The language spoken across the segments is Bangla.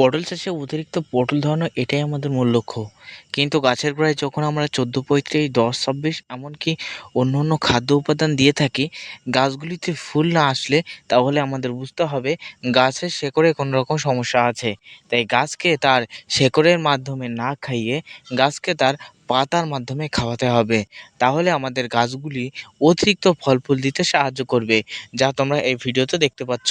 পটল চাষে অতিরিক্ত পটল ধরানো এটাই আমাদের মূল লক্ষ্য। কিন্তু গাছের প্রায় যখন আমরা চোদ্দ, পঁয়ত্রিশ, দশ, ছাব্বিশ এমনকি অন্য অন্য খাদ্য উপাদান দিয়ে থাকি, গাছগুলিতে ফুল না আসলে তাহলে আমাদের বুঝতে হবে গাছের শেকড়ে কোনো রকম সমস্যা আছে। তাই গাছকে তার শেকড়ের মাধ্যমে না খাইয়ে গাছকে তার পাতার মাধ্যমে খাওয়াতে হবে। তাহলে আমাদের গাছগুলি অতিরিক্ত ফল ফুল দিতে সাহায্য করবে, যা তোমরা এই ভিডিওতে দেখতে পাচ্ছ।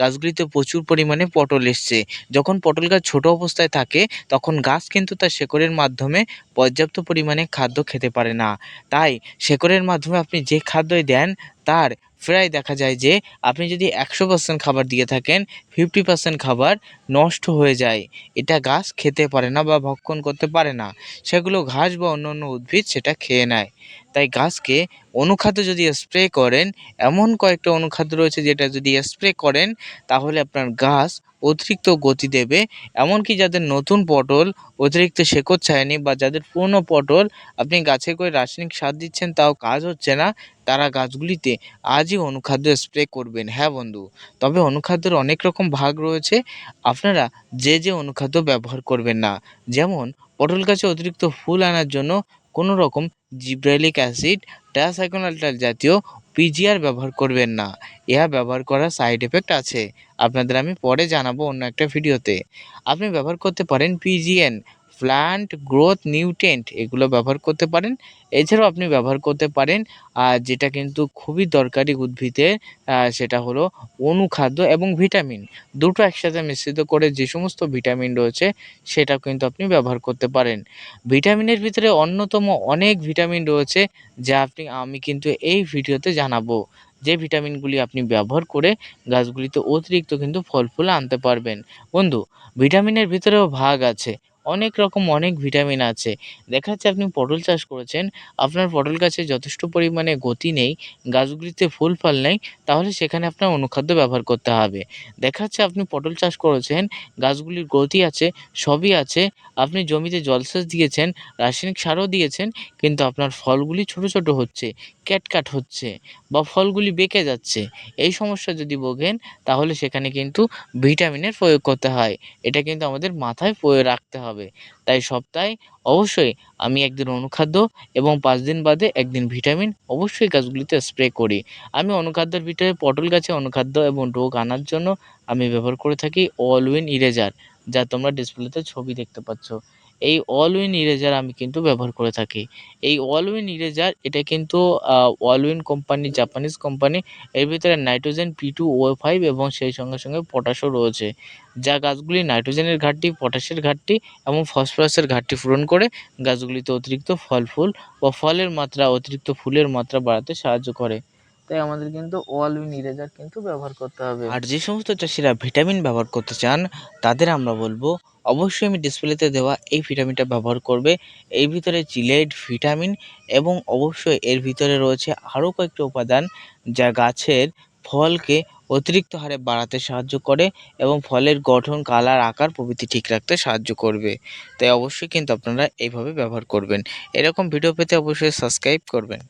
গাছগুলিতে প্রচুর পরিমাণে পটল এসছে। যখন পটল গাছ ছোট অবস্থায় থাকে, তখন গাছ কিন্তু তার শেকড়ের মাধ্যমে পর্যাপ্ত পরিমাণে খাদ্য খেতে পারে না। তাই শেকড়ের মাধ্যমে আপনি যে খাদ্যই দেন, তার প্রায় দেখা যায় যে আপনি যদি একশো পার্সেন্ট খাবার দিয়ে থাকেন ফিফটি পার্সেন্ট খাবার নষ্ট হয়ে যায়। এটা গাছ খেতে পারে না বা ভক্ষণ করতে পারে না। সেগুলো ঘাস বা অন্য অন্য উদ্ভিদ সেটা খেয়ে নেয়। তাই গাছকে অনুখাদ্য যদি স্প্রে করেন, এমন কয়েকটা অনুখাদ্য রয়েছে যেটা যদি স্প্রে করেন, তাহলে আপনার গাছ অতিরিক্ত গতি দেবে। এমনকি যাদের নতুন পটল অতিরিক্ত শেকড় ছায়নি বা যাদের পুরনো পটল আপনি গাছে করে রাসায়নিক সার দিচ্ছেন তাও কাজ হচ্ছে না, তারা গাছগুলিতে আজই অনুখাদ্য স্প্রে করবেন। হ্যাঁ বন্ধু, তবে অনুখাদ্যের অনেক রকম ভাগ রয়েছে। আপনারা যে যে অনুখাদ্য ব্যবহার করবেন না, যেমন পটল গাছে অতিরিক্ত ফুল আনার জন্য কোনো রকম জিব্রাইলিক অ্যাসিড ডায়াসাইকোনাল্টাল জাতীয় পিজিআর ব্যবহার করবেন না। ইহা ব্যবহার করার সাইড এফেক্ট আছে। আপনাদের আমি পরে জানাব অন্য একটা ভিডিওতে। আপনি ব্যবহার করতে পারেন পিজিএন। প্লান্ট গ্রোথ নিউট্রেন্ট এগুলো ব্যবহার করতে পারেন। এছাড়াও আপনি ব্যবহার করতে পারেন আর যেটা কিন্তু খুবই দরকারি উদ্ভিদের সেটা হলো অনুখাদ্য এবং ভিটামিন দুটো একসাথে মিশ্রিত করে যে সমস্ত ভিটামিন রয়েছে সেটা কিন্তু আপনি ব্যবহার করতে পারেন। ভিটামিনের ভিতরে অন্যতম অনেক ভিটামিন রয়েছে, যা আপনি, আমি কিন্তু এই ভিডিওতে জানাব। যে ভিটামিনগুলি আপনি ব্যবহার করে গাছগুলিতে অতিরিক্ত কিন্তু ফল ফুল আনতে পারবেন। বন্ধু ভিটামিনের ভিতরেও ভাগ আছে। অনেক রকম অনেক ভিটামিন আছে। দেখা যাচ্ছে আপনি পটল চাষ করেছেন, আপনার পটল গাছে যথেষ্ট পরিমাণে গতি নেই, গাছগুলিতে ফুল ফল নেই, তাহলে সেখানে আপনার অনুখাদ্য ব্যবহার করতে হবে। দেখা যাচ্ছে আপনি পটল চাষ করেছেন, গাছগুলির গতি আছে, সবই আছে, আপনি জমিতে জলসেচ দিয়েছেন, রাসায়নিক সারও দিয়েছেন, কিন্তু আপনার ফলগুলি ছোট ছোট হচ্ছে ক্যাটকাট হচ্ছে। বা ফলগুলি বেঁকে যাচ্ছে, এই সমস্যা যদি ভোগেন, তাহলে সেখানে কিন্তু ভিটামিনের প্রয়োগ করতে হয়। এটা কিন্তু আমাদের মাথায় প্রয়োগ রাখতে হবে। তাই সপ্তাহে অবশ্যই আমি একদিন অনুখাদ্য এবং পাঁচ দিন বাদে একদিন ভিটামিন অবশ্যই গাছগুলিতে স্প্রে করি। আমি অনুখাদ্যের ভিতরে পটল গাছে অনুখাদ্য এবং রোগ আনার জন্য আমি ব্যবহার করে থাকি অল উইন ইরেজার, যা তোমরা ডিসপ্লেতে ছবি দেখতে পাচ্ছ। এই অল উইন ইরেজার আমি কিন্তু ব্যবহার করে থাকি। এই অল উইন ইরেজার এটা কিন্তু all Win company Japanese company এর ভিতরে nitrogen P two O five এবং সেই সঙ্গে সঙ্গে পটাশও রয়েছে। যা গাছগুলি নাইট্রোজেনের ঘাটতি পটাশের ঘাটতি এবং ফসফরাসের ঘাটতি পূরণ করে গাছগুলিতে অতিরিক্ত ফল, ফুল বা ফলের মাত্রা, অতিরিক্ত ফুলের মাত্রা বাড়াতে সাহায্য করে। তাই আমাদের কিন্তু অল উইন ইরেজার কিন্তু ব্যবহার করতে হবে। আর যে সমস্ত চাষিরা ভিটামিন ব্যবহার করতে চান, তাদের আমরা বলব, অবশ্যই আমি ডিসপ্লেতে দেওয়া এই ভিটামিনটা ব্যবহার করবে। এর ভিতরে চিলেট ভিটামিন এবং অবশ্যই এর ভিতরে রয়েছে আরও কয়েকটি উপাদান যা গাছের ফলকে অতিরিক্ত হারে বাড়াতে সাহায্য করে এবং ফলের গঠন, কালার, আকার, প্রভৃতি ঠিক রাখতে সাহায্য করবে। তাই অবশ্যই কিন্তু আপনারা এইভাবে ব্যবহার করবেন। এরকম ভিডিও পেতে অবশ্যই সাবস্ক্রাইব করবেন।